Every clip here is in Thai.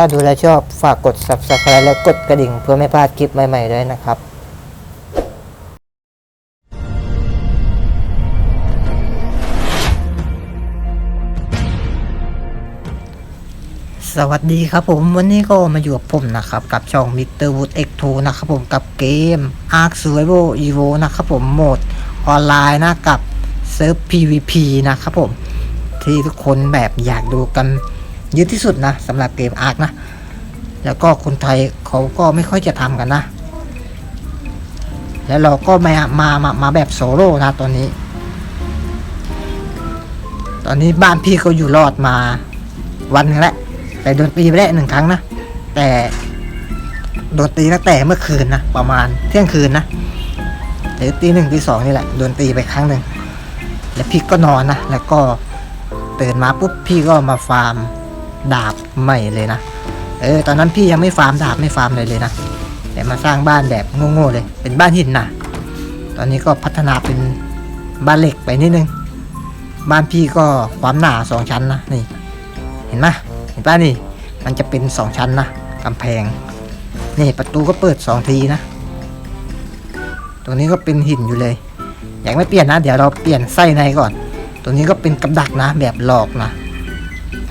ถ้าดูแลชอบฝากกด subscribe และกดกระดิ่ง เพื่อไม่พลาดคลิปใหม่ๆด้วยนะครับสวัสดีครับผมวันนี้ก็มาอยู่กับผมนะครับ กับช่อง Mr. Wood X2 นะครับผมกับเกม Ark Survival Evo นะครับผมโหมดออนไลน์นะกับเซิร์ฟ PVP นะครับผม ที่ทุกคนแบบอยากดูกัน เยอะที่สุดนะสำหรับเกม Ark นะ แล้วก็คนไทยเขาก็ไม่ค่อยจะทำกันนะ แล้วเราก็มามามามาแบบโซโล่นะตอนนี้ ตอนนี้บ้านพี่เขาอยู่รอดมาวันนึงแล้วแต่โดนตีไปได้หนึ่งครั้งนะ แต่โดนตีตั้งแต่เมื่อคืนนะประมาณเที่ยงคืนนะหรือตีหนึ่งตีสองนี่แหละโดนตีไปครั้งหนึ่งแล้วพี่ก็นอนนะแล้วก็ตื่นมาปุ๊บพี่ก็มาฟาร์ม ดาบใหม่เลยนะ เออ ตอนนั้นพี่ยังไม่ฟาร์มดาบไม่ฟาร์มเลยเลยนะ แต่มาสร้างบ้านแบบโง่ๆเลย เป็นบ้านหินนะตอนนี้ก็พัฒนาเป็นบ้านเหล็กไปนิดนึง บ้านพี่ก็ความหนาสองชั้นนะนี่ เห็นไหมเห็นป่ะนี่ มันจะเป็นสองชั้นนะกำแพง นี่ประตูก็เปิดสองทีนะ ตรงนี้ก็เป็นหินอยู่เลยอยากไม่เปลี่ยนนะ เดี๋ยวเราเปลี่ยนไส้ในก่อนตรงนี้ก็เป็นกับดักนะ แบบหลอกนะ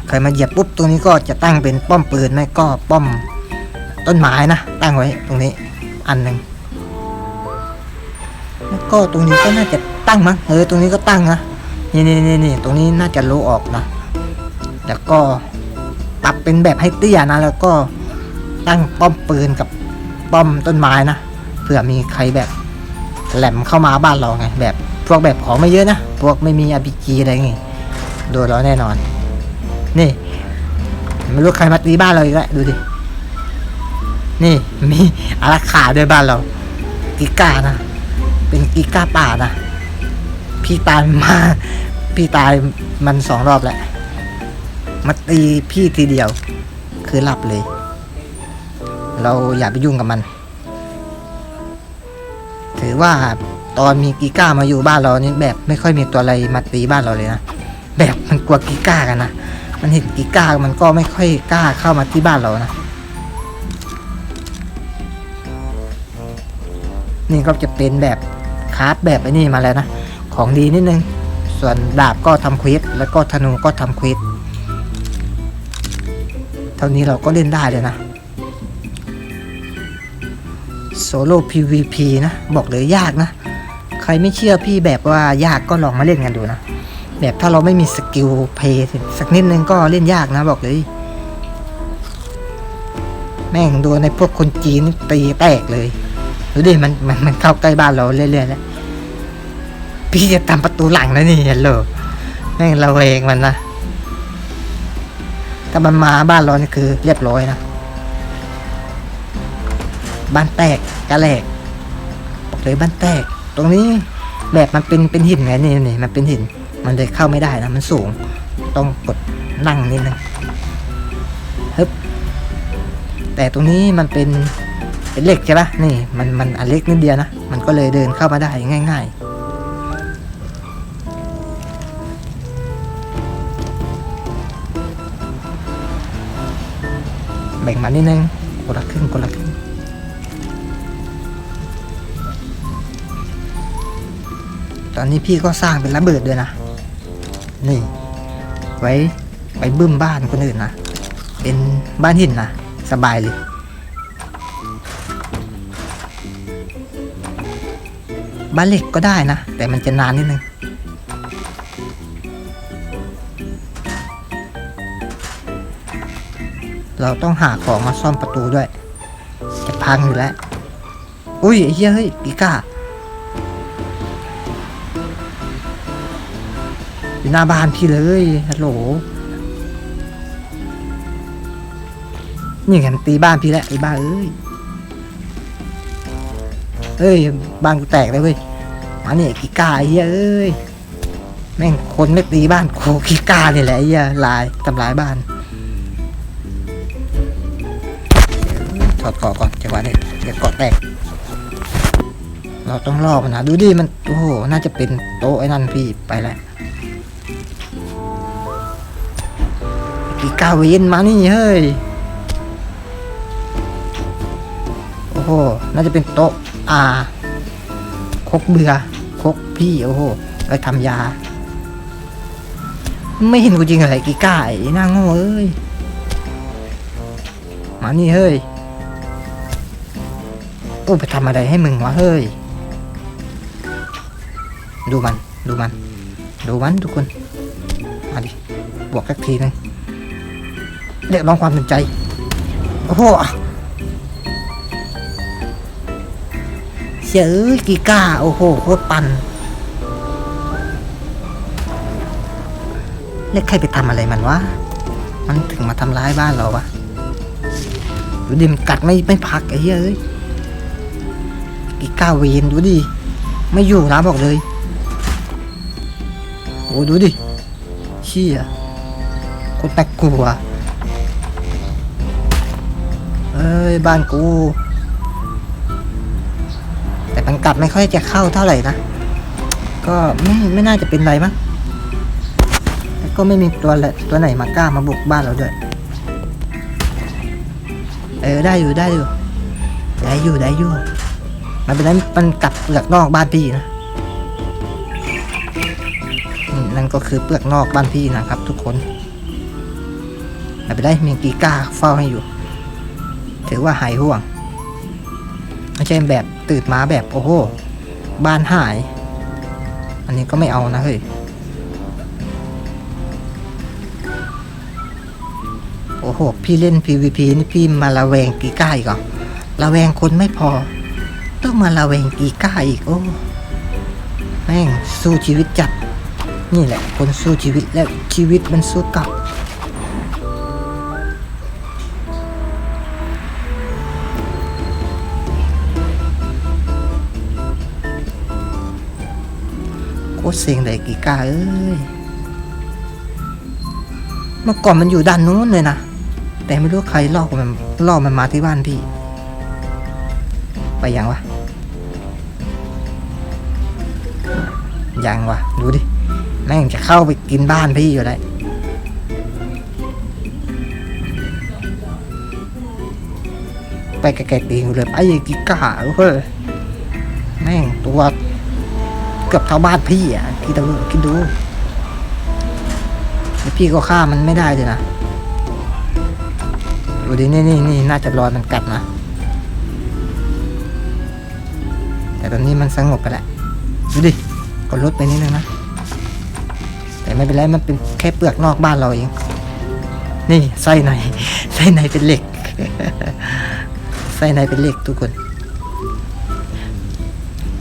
ใครมาเหยียบปุ๊บตรงนี้ก็จะตั้งเป็นป้อมปืนไม่ก็ป้อมต้นไม้นะตั้งไว้ตรงนี้อันหนึ่งแล้วก็ตรงนี้ก็น่าจะตั้งมั้งเออตรงนี้ก็ตั้งนะนี่นี่นี่นี่ตรงนี้น่าจะรู้ออกนะแล้วก็ปรับเป็นแบบให้เตี้ยนะ แล้วก็ตั้งป้อมปืนกับป้อมต้นไม้นะเผื่อมีใครแบบแหลมเข้ามาบ้านเราไงแบบพวกแบบของไม่เยอะนะ พวกไม่มีอ p จีอะไรไงโดนเราแน่นอน นี่ไม่รู้ใครมาตีบ้านเราอีกแล้วดูดิ นี่มีอาราขาด้วยบ้านเรากิก้านะ เป็นกิก้าป่านะ พี่ตายมา พี่ตายมันสองรอบแล้วมาตีพี่ทีเดียว คือหลับเลย เราอย่าไปยุ่งกับมัน ถือว่าตอนมีกีก้ามาอยู่บ้านเรานี่แบบไม่ค่อยมีตัวอะไรมาตีบ้านเราเลยนะ แบบมันกลัวกีก้ากันนะ มันเห็นกีก้ามันก็ไม่ค่อยกล้าเข้ามาที่บ้านเรานะ นี่ก็จะเป็นแบบคราฟแบบไอ้นี่มาแล้วนะ ของดีนิดนึง ส่วนดาบก็ทำควิสแล้วก็ธนูก็ทำควิสเท่านี้เราก็เล่นได้เลยนะโซโล่ PVP นะ บอกเลยยากนะ ใครไม่เชื่อพี่แบบว่ายากก็ลองมาเล่นกันดูนะ แบบถ้าเราไม่มีสกิลเพย์สักนิดนึงก็เล่นยากนะบอกเลย แม่งโดนในพวกคนจีนตีแตกเลยดูดิมันมันมันเข้าใกล้บ้านเราเรื่อยๆแล้วพี่จะทำประตูหลังแล้วนี่ฮัลโหลแม่งเราเองมันนะถ้ามันมาบ้านเรานี่คือเรียบร้อยนะบ้านแตกกระแหลกบอกเลยบ้านแตก ตรงนี้แบบมันเป็นเป็นหินไงนี่นี่มันเป็นหิน มันเลยเข้าไม่ได้นะ มันสูง ต้องกดนั่งนิดนึงฮึบแต่ตรงนี้มันเป็นเป็นเหล็กใช่ปะนี่มันมันอันเล็กนิดเดียวนะ มันก็เลยเดินเข้ามาได้ง่าย ๆแบ่งมานิดนึงคนละครึ่งคนละครึ่งตอนนี้พี่ก็สร้างเป็นระเบิดด้วยนะ นี่ ไว้ไว้บึ้มบ้านคนอื่นนะ เป็นบ้านหินนะ สบายเลย บ้านเหล็กก็ได้นะ แต่มันจะนานนิดนึงเราต้องหาของมาซ่อมประตูด้วย จะพังอยู่แล้ว อุ้ยเหี้ยเฮ้ยปีก้า อยู่หน้าบ้านพี่เลยฮัลโหลนี่ไงมันตีบ้านพี่แหล้วไอ้บ้าเอ้ยเอ้ยบ้านกูแตกเลยเว้ยมาเนี่ยกีกาไอ้เหี้ยเอ้ยแม่งคนไม่ตีบ้านโคกีกาเนี่ยแหละไอ้เหี้ยลายทำลายบ้านถอดกาะก่อนจังหวะนี้เดี๋ยวกาะแตกเราต้องรอมันนะดูดิมันโอ้โหน่าจะเป็นโต๊ะไอ้นั่นพี่ไปแล้ว กีกาเวนมานี่เฮ้ย โอ้โห น่าจะเป็นโต๊ะอ่าคกเบือคกพี่ โอ้โหไปทำยา ไม่เห็นกูจริงอะไรกีก้าไอ้หน้าโง่เอ้ย มานี่เฮ้ยโอ้ไปทำอะไรให้มึงวะเฮ้ย ดูมัน ดูมัน ดูมันทุกคน มาดิ บวกสักทีนึงเรียกร้องความสนใจ โอ้โหเสือกีก้า โอ้โหโคตรปันเรียกใครไปทำอะไรมันวะ มันถึงมาทำร้ายบ้านเราวะดูดิมันกัดไม่ไม่พักไอ้เหี้ยกีก้าเวนดูดิ ไม่อยู่นะบอกเลย ดูดิเชี่ยโคนน่ากลัวเอ้ย บ้านกู แต่มันกัดไม่ค่อยจะเข้าเท่าไหร่นะ ก็ไม่ไม่น่าจะเป็นไรมั้งก็ไม่มีตัวละตัวไหนมากล้ามาบุกบ้านเราด้วย เออได้อยู่ได้อยู่ ได้อยู่ได้อยู่ มันเป็นไรมันกัดเปลือกนอกบ้านพี่นะ นั่นก็คือเปลือกนอกบ้านพี่นะครับทุกคนไม่เป็นไรมีกีก้าเฝ้าให้อยู่ ถือว่าหายห่วงไม่ใช่แบบตื่นมาแบบโอ้โห บ้านหาย อันนี้ก็ไม่เอานะเฮ้ยโอ้โห พี่เล่น PVP นี่พี่มาละแวงกีก้าอีกเหรอละแวงคนไม่พอ ต้องมาละแวงกีก้าอีกโอ้แม่งสู้ชีวิตจัด นี่แหละคนสู้ชีวิตแล้วชีวิตมันสู้กลับ โคตรเซ็งเลยกีกาเอ้ย เมื่อก่อนมันอยู่ด้านนู้นเลยนะ แต่ไม่รู้ใครล่อมันล่อมันมาที่บ้านพี่ ไปยังวะ ยังวะ ดูดิ แม่งจะเข้าไปกินบ้านพี่อยู่แล้ไปแกะๆตีอยู่เลยไปกีก้าเฮ้ยแม่งตัวเกือบเท่าบ้านพี่อะคิดดูคิดดูแล้วพี่ก็ฆ่ามันไม่ได้เลยนะดูดินี่นี่นี่น่าจะรอยมันกัดนะแต่ตอนนี้มันสงบไปแล้วดูดิก็ลดไปนิดนึงนะ ไม่เป็นไรมันเป็นแค่เปลือกนอกบ้านเราเอง นี่ไส้ในไส้ในเป็นเหล็กไส้ในเป็นเหล็กทุกคน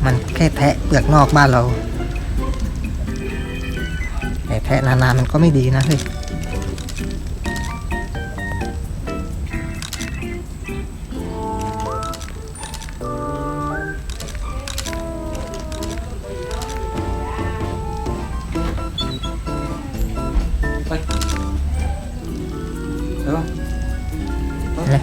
มันแค่แทะเปลือกนอกบ้านเราแต่แทะนานๆมันก็ไม่ดีนะเฮ้ย นี่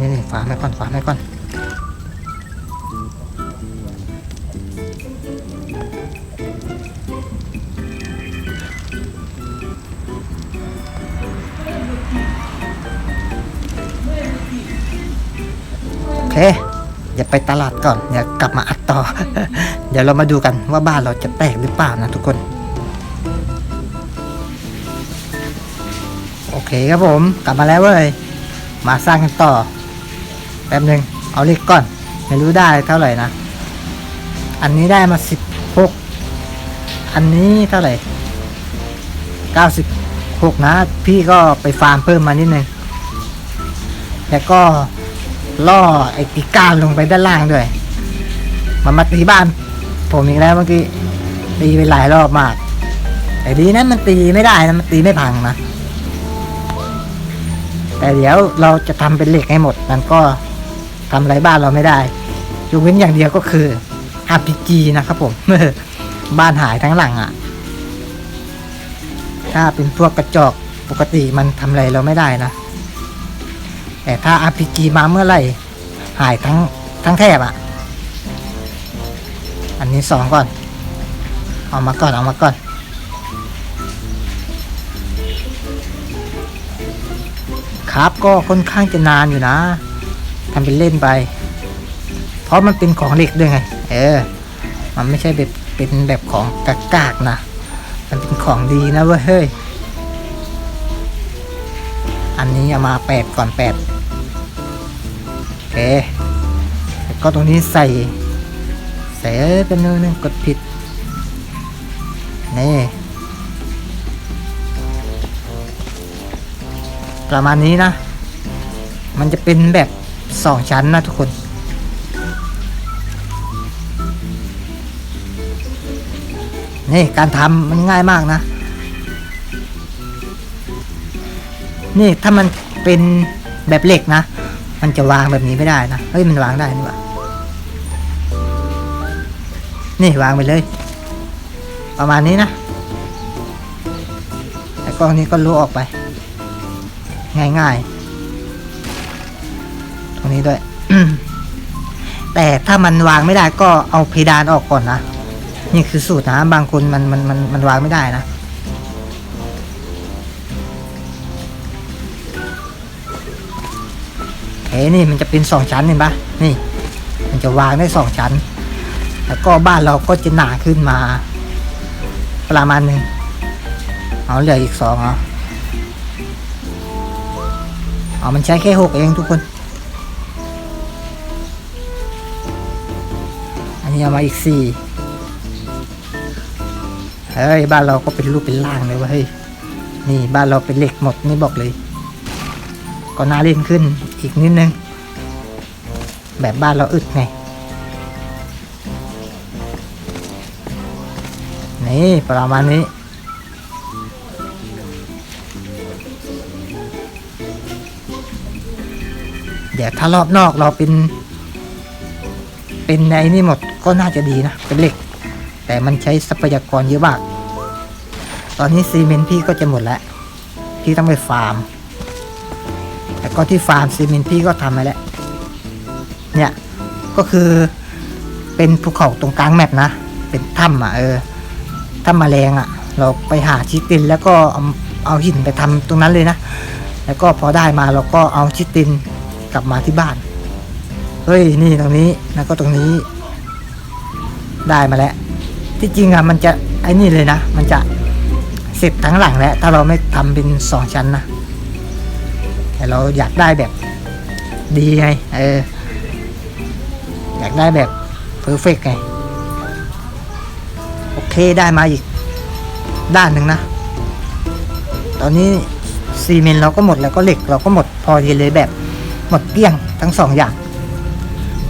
นี่นี่ฝาไม่ก่อนฝาไม่ก่อนโอเคอย่าไปตลาดก่อนอย่ากลับมาอัด อ เดี๋ยวเรามาดูกันว่าบ้านเราจะแตกหรือเปล่านะทุกคน โอเคครับผมกลับมาแล้วเว้ย มาสร้างกันต่อ แป๊บหนึ่งเอาเลขก่อน ไม่รู้ได้เท่าไหร่นะ อันนี้ได้มาสิบหกอันนี้เท่าไหร่เก้าสิบหกนะ พี่ก็ไปฟาร์มเพิ่มมานิดนึงแล้วก็ล่อไอ้ติก้าลงไปด้านล่างด้วย มันมาตีบ้าน ผมอีกแล้วเมื่อกี้ตีไปหลายรอบมากแต่ดีนะมันตีไม่ได้นะมันตีไม่พังนะแต่เดี๋ยวเราจะทำเป็นเหล็กให้หมดมันก็ทำอะไรบ้านเราไม่ได้ยกเว้นอย่างเดียวก็คือ RPG นะครับผมบ้านหายทั้งหลังอะ ถ้าเป็นพวกกระจอกปกติมันทำอะไรเราไม่ได้นะ แต่ถ้า RPG มาเมื่อไหร่ หายทั้งทั้งแถบอะ อันนี้สองก่อน เอามาก่อน เอามาก่อน ครับก็ค่อนข้างจะนานอยู่นะทำเป็นเล่นไป เพราะมันเป็นของเหล็กด้วยไง เออ มันไม่ใช่แบบเป็นแบบของกากากนะ มันเป็นของดีนะเว้ยเฮ้ย อันนี้เอามาแปดก่อนแปดโอเคแล้วก็ตรงนี้ใส่ ส่เอ้ยเป็นนึงนึงกดผิด นี่ ประมาณนี้นะ มันจะเป็นแบบสองชั้นนะทุกคน นี่การทำมันง่ายมากนะ นี่ถ้ามันเป็นแบบเหล็กนะ มันจะวางแบบนี้ไม่ได้นะ เฮ้ยมันวางได้นี่หว่า นี่วางไปเลย ประมาณนี้นะแล้วกล้องนี้ก็รู้ออกไป ง่ายๆ ตรงนี้ด้วย แต่ถ้ามันวางไม่ได้ก็เอาเพดานออกก่อนนะ นี่คือสูตรนะ บางคนมันมันมันมันวางไม่ได้นะเอ้นี่มันจะเป็นสองชั้นเห็นปะนี่ มันจะวางได้สองชั้น แล้วก็บ้านเราก็จะหนาขึ้นมา ประมาณหนึ่งเอาเหลืออีกสองเอาเอามันใช้แค่หกเองทุกคน อันนี้เอามาอีกสี่เฮ้ยบ้านเราก็เป็นรูปเป็นร่างเลยว่าเฮ้ยนี่บ้านเราเป็นเหล็กหมดนี่บอกเลย ก็น่าเล่นขึ้นอีกนิดนึง แบบบ้านเราอึดไง นี่ประมาณนี้ เดี๋ยวถ้ารอบนอกเราเป็น เป็นในนี่หมดก็น่าจะดีนะ เป็นเหล็ก แต่มันใช้ทรัพยากรเยอะมาก ตอนนี้ซีเมนต์พี่ก็จะหมดแล้ว พี่ต้องไปฟาร์ม แต่ก็ที่ฟาร์มซีเมนต์พี่ก็ทำไปแล้ว เนี่ย ก็คือเป็นภูเขาตรงกลางแมปนะ เป็นถ้ำอะเออ ถ้ำแมลงอะ เราไปหาชิตินแล้วก็เอาเอาหินไปทำตรงนั้นเลยนะ แล้วก็พอได้มาเราก็เอาชิตินกลับมาที่บ้าน เฮ้ยนี่ตรงนี้แล้วก็ตรงนี้ ได้มาแล้ว ที่จริงอะมันจะไอ้นี่เลยนะ มันจะเสร็จทั้งหลังแล้ว ถ้าเราไม่ทำเป็นสองชั้นนะแต่เราอยากได้แบบดีไง เออ อยากได้แบบเพอร์เฟกไง เคได้มาอีกด้านหนึ่งนะ ตอนนี้ซีเมนต์เราก็หมดแล้วก็เหล็กเราก็หมดพอดีเลยแบบหมดเกลี้ยงทั้งสองอย่าง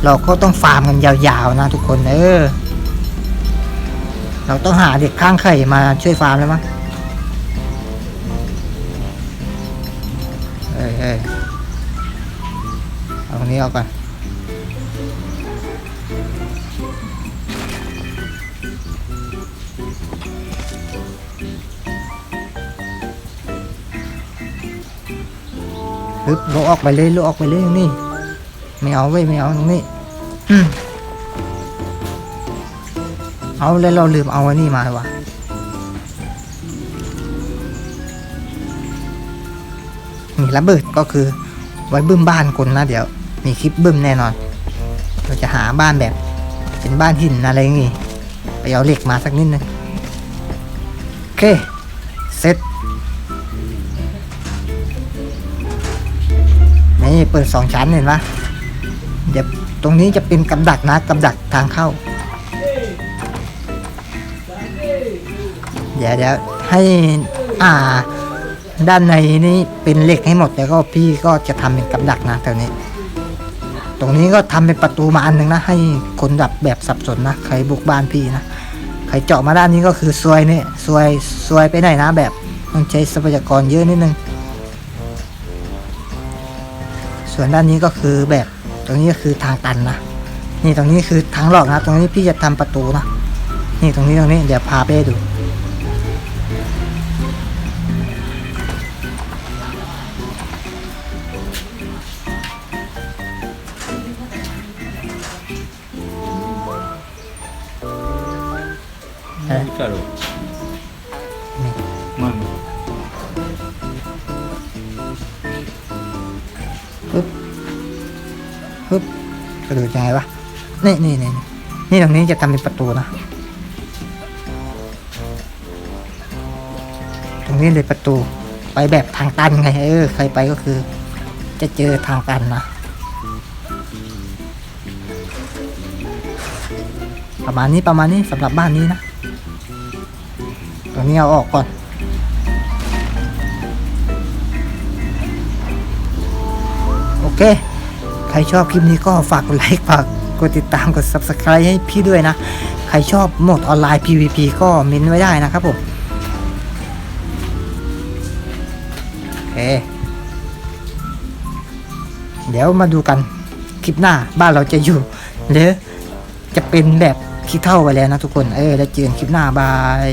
เราก็ต้องฟาร์มกันยาวๆนะทุกคนเออ เราต้องหาเด็กข้างไข่มาช่วยฟาร์มแล้วมั้งเอ้ยเอ้ยเอาตรงนี้เอาก่อน ฮึบลุกออกไปเลยลุกออกไปเลยนี่ไม่เอาไว้ไม่เอาตรงนี้อืมเอาแล้วเราลืมเอาอันนี้มาวะนี่ระเบิดก็คือไว้บึ้มบ้านคนนะเดี๋ยว มีคลิปบึ้มแน่นอน เราจะหาบ้านแบบ เป็นบ้านหินอะไรอย่างงี้ ไปเอาเหล็กมาสักนิดนึงโอเค นี่เปิดสองชั้นเห็นปะเดี๋ยวตรงนี้จะเป็นกับดักนะกับดักทางเข้า เดี๋ยวเดี๋ยวให้อ่า ด้านในนี่เป็นเหล็กให้หมดแล้วก็พี่ก็จะทำเป็นกับดักนะแถวนี้ ตรงนี้ก็ทำเป็นประตูมาอันหนึ่งนะ ให้คนดับแบบสับสนนะใครบุกบ้านพี่นะใครเจาะมาด้านนี้ก็คือซวยเนี่ยซวยซวยไปไหนนะแบบต้องใช้ทรัพยากรเยอะนิดนึง ส่วนด้านนี้ก็คือแบบตรงนี้ก็คือทางตันนะนี่ตรงนี้คือทางหลอกนะตรงนี้พี่จะทำประตูนะนี่ตรงนี้ตรงนี้เดี๋ยวพาไปดู ปึ๊บปึ๊บกระโดดยังไงวะนี่นี่นี่นี่นี่ตรงนี้จะทำเป็นประตูนะตรงนี้เลยประตูไปแบบทางตันไงเออใครไปก็คือ จะเจอทางตันนะประมาณนี้ประมาณนี้สำหรับบ้านนี้นะตรงนี้เอาออกก่อน เค ใครชอบคลิปนี้ก็ฝากกดไลค์ฝากกดติดตามกด subscribe ให้พี่ด้วยนะ ใครชอบโหมดออนไลน์ PVP ก็เม้นไว้ได้นะครับผมโอเค เดี๋ยวมาดูกันคลิปหน้าบ้านเราจะอยู่ หรือจะเป็นแบบคิดเท่าไปแล้วนะทุกคน เออ แล้วเจอกันคลิปหน้าบาย